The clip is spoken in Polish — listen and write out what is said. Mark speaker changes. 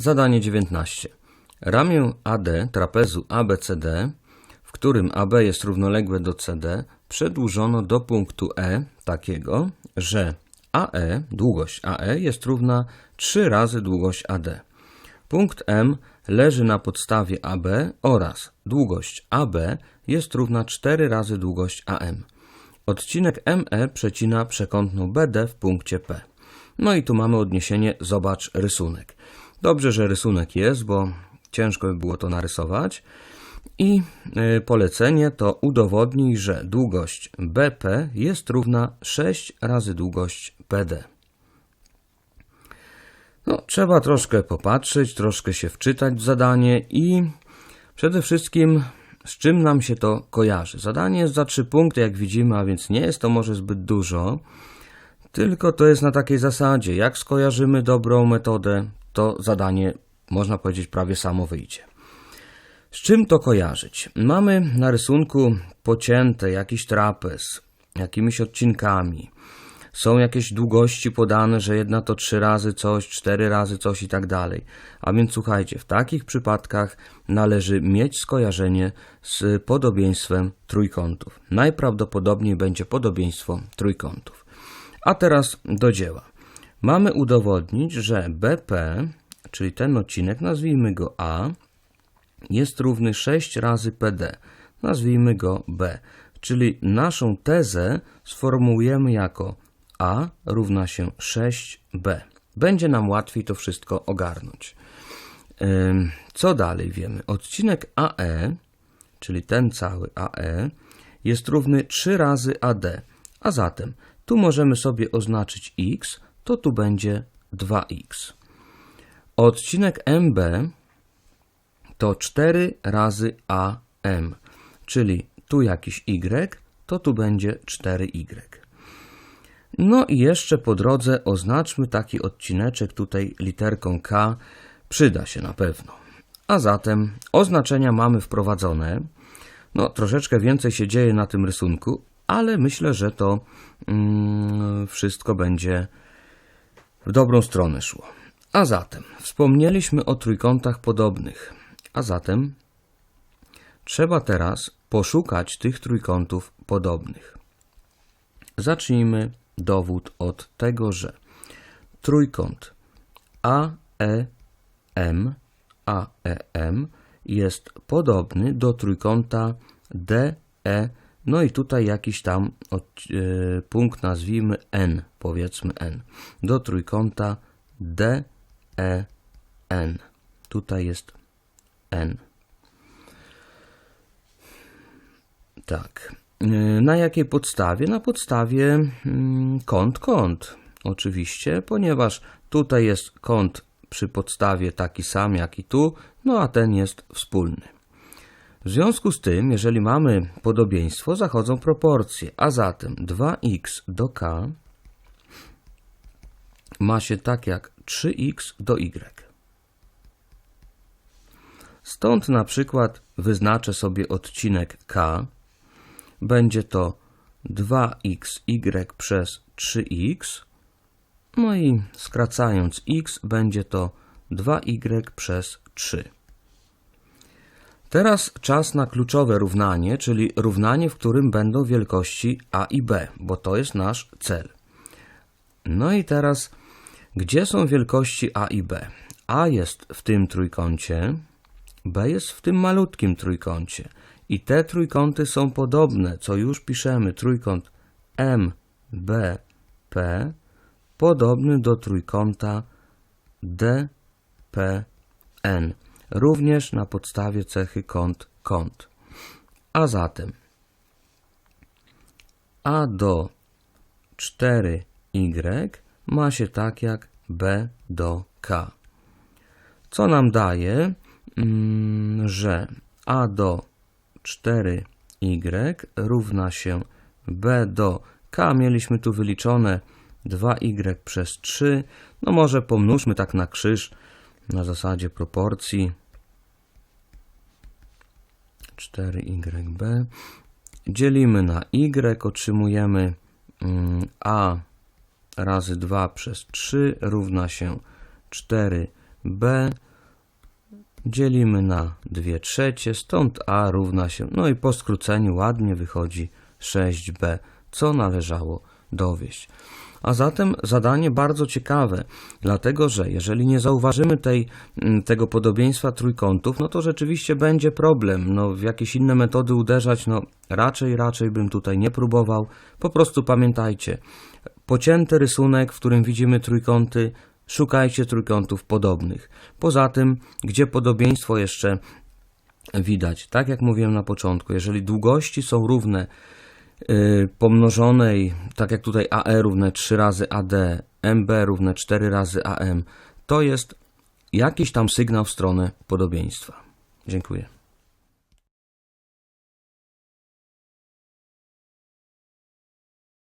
Speaker 1: Zadanie 19. Ramię AD trapezu ABCD, w którym AB jest równoległe do CD, przedłużono do punktu E takiego, że AE, długość AE jest równa 3 razy długość AD. Punkt M leży na podstawie AB oraz długość AB jest równa 4 razy długość AM. Odcinek ME przecina przekątną BD w punkcie P. No i tu mamy odniesienie zobacz rysunek. Dobrze, że rysunek jest, bo ciężko by było to narysować. I y, polecenie to udowodnij, że długość BP jest równa 6 razy długość PD. No, trzeba troszkę popatrzeć, troszkę się wczytać w zadanie i przede wszystkim z czym nam się to kojarzy. Zadanie jest za 3 punkty, jak widzimy, a więc nie jest to może zbyt dużo, tylko to jest na takiej zasadzie, jak skojarzymy dobrą metodę, to zadanie, można powiedzieć, prawie samo wyjdzie. Z czym to kojarzyć? Mamy na rysunku pocięte jakiś trapez, jakimiś odcinkami. Są jakieś długości podane, że jedna to trzy razy coś, cztery razy coś i tak dalej. A więc słuchajcie, w takich przypadkach należy mieć skojarzenie z podobieństwem trójkątów. Najprawdopodobniej będzie podobieństwo trójkątów. A teraz do dzieła. Mamy udowodnić, że BP, czyli ten odcinek, nazwijmy go A, jest równy 6 razy PD. Nazwijmy go B. Czyli naszą tezę sformułujemy jako A równa się 6B. Będzie nam łatwiej to wszystko ogarnąć. Co dalej wiemy? Odcinek AE, czyli ten cały AE, jest równy 3 razy AD. A zatem tu możemy sobie oznaczyć x, to tu będzie 2x. Odcinek MB to 4 razy AM, czyli tu jakiś y, to tu będzie 4y. No i jeszcze po drodze oznaczmy taki odcineczek tutaj literką K, przyda się na pewno. A zatem oznaczenia mamy wprowadzone. No, troszeczkę więcej się dzieje na tym rysunku, ale myślę, że to mm, wszystko będzie w dobrą stronę szło. A zatem wspomnieliśmy o trójkątach podobnych. A zatem trzeba teraz poszukać tych trójkątów podobnych. Zacznijmy dowód od tego, że trójkąt AEM AEM jest podobny do trójkąta DE, no i tutaj jakiś tam e, punkt nazwijmy N, powiedzmy N, do trójkąta DEN. Tutaj jest N. Tak. E, Na jakiej podstawie? Na podstawie mm, kąt, kąt. Oczywiście, ponieważ tutaj jest kąt przy podstawie taki sam jak i tu, no a ten jest wspólny. W związku z tym, jeżeli mamy podobieństwo, zachodzą proporcje, a zatem 2x do k ma się tak jak 3x do y. Stąd na przykład wyznaczę sobie odcinek k, będzie to 2xy przez 3x, no i skracając x będzie to 2y przez 3. Teraz czas na kluczowe równanie, czyli równanie, w którym będą wielkości a i b, bo to jest nasz cel. No i teraz, gdzie są wielkości a i b? A jest w tym trójkącie, b jest w tym malutkim trójkącie. I te trójkąty są podobne, co już piszemy. Trójkąt MBP podobny do trójkąta DPN, również na podstawie cechy kąt kąt. A zatem A do 4Y ma się tak jak B do K. Co nam daje, mm, że A do 4y równa się b do k. Mieliśmy tu wyliczone 2y przez 3. No może pomnóżmy tak na krzyż na zasadzie proporcji. 4yb. Dzielimy na y, otrzymujemy mm, a razy 2 przez 3 równa się 4b. dzielimy na 2 trzecie, stąd a równa się, no i po skróceniu ładnie wychodzi 6b, co należało dowieść. A zatem zadanie bardzo ciekawe, dlatego że jeżeli nie zauważymy tej, mm, tego podobieństwa trójkątów, no to rzeczywiście będzie problem. No, w jakieś inne metody uderzać, no raczej, raczej bym tutaj nie próbował. Po prostu pamiętajcie, pocięty rysunek, w którym widzimy trójkąty, szukajcie trójkątów podobnych. Poza tym, gdzie podobieństwo jeszcze widać, tak jak mówiłem na początku, jeżeli długości są równe pomnożonej, tak jak tutaj AE równe 3 razy AD, MB równe 4 razy AM, to jest jakiś tam sygnał w stronę podobieństwa. Dziękuję.